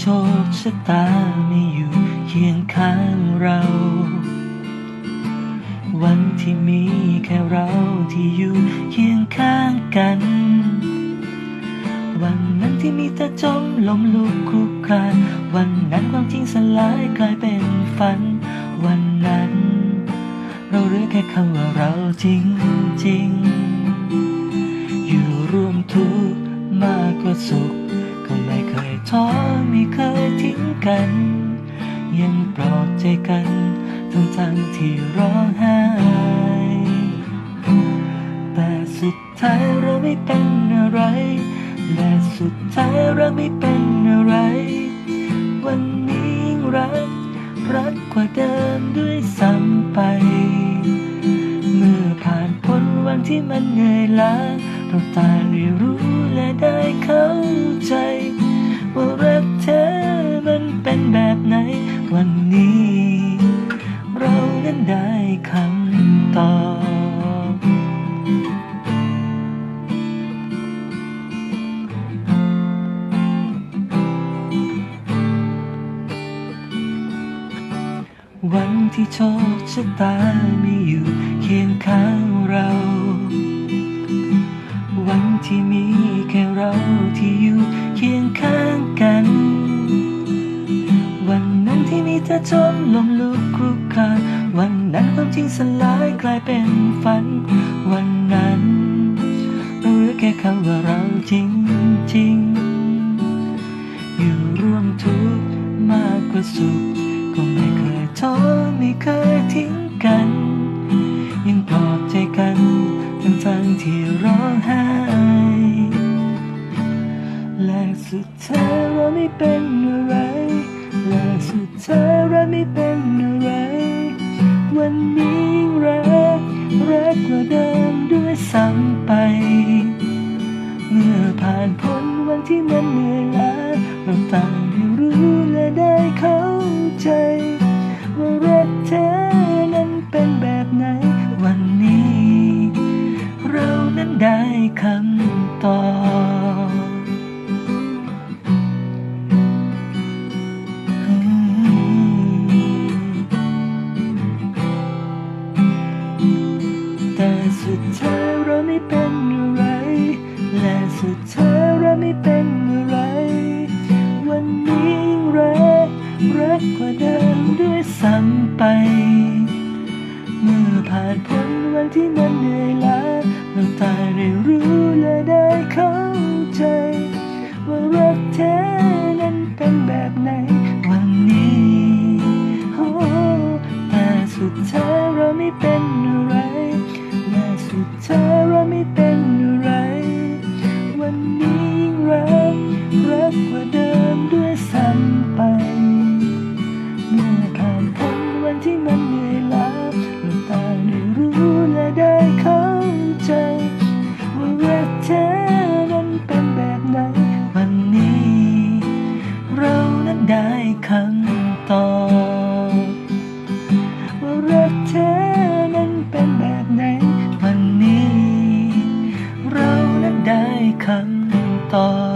โชคชะตาไม่อยู่เคียงข้างเรา วันที่มีแค่เราที่อยู่เคียงข้างกัน วันนั้นที่มีแต่จมลมลุกคลุกคลานวันนั้นความจริงสลายกลายเป็นฝัน วันนั้น เราเหลือแค่คำว่าเราจริงจริงอยู่ร่วมทุกข์มากกว่าสุข ท้อไม่เคยทิ้งกัน ยังปลอบใจกันทั้งทั้งที่ร้องไห้แต่สุดท้ายเราไม่เป็นอะไร และสุดท้ายเราไม่เป็นอะไร วันนี้ยิ่งรัก รักกว่าเดิมด้วยซ้ำไป เมื่อผ่านพ้นวันที่มันเหนื่อยล้าเราต่างได้รู้และได้เข้าใจ ว่ารักเธอมันเป็นแบบไหน วันนี้ เรานั้นได้คำตอบวันที่โชคชะตาไม่อยู่เคียงข้างเรา จมลมลุกคลุกคลานวันนั้นความจริงสลายกลายเป็นฝัน วันนั้นเราเหลือแค่คำว่าเราจริงจริงอยู่ร่วมทุกข์มากกว่าสุขก็ไม่เคยท้อไม่เคยทิ้งกัน ยังปลอบใจกันทั้งทั้งที่ร้องไห้และสุดท้ายเราไม่เป็นอะไร และสุดท้ายเราไม่เป็นอะไร วันนี้รักรักกว่าเดิมด้วยซ้ำไป เมื่อผ่านพ้นวันที่มันเหนื่อยล้าเราต่างได้รู้และได้เข้าใจว่ารักเธอนั้นเป็นแบบไหนวันนี้ เรานั้นได้คำตอบ และสุดท้ายเราไม่เป็นอะไร วันนี้ยิ่งรักรักกว่าเดิมด้วยซ้ำไป เมื่อผ่านพ้นวันที่มันเหนื่อยล้าเราตางได้รู้และได้เข้าใจ ว่ารักเธอนั้นเป็นแบบไหนวันนี้โอ้แต่สุดท้ายเราไม่เป็นอะไรและสุดท้าย Tơ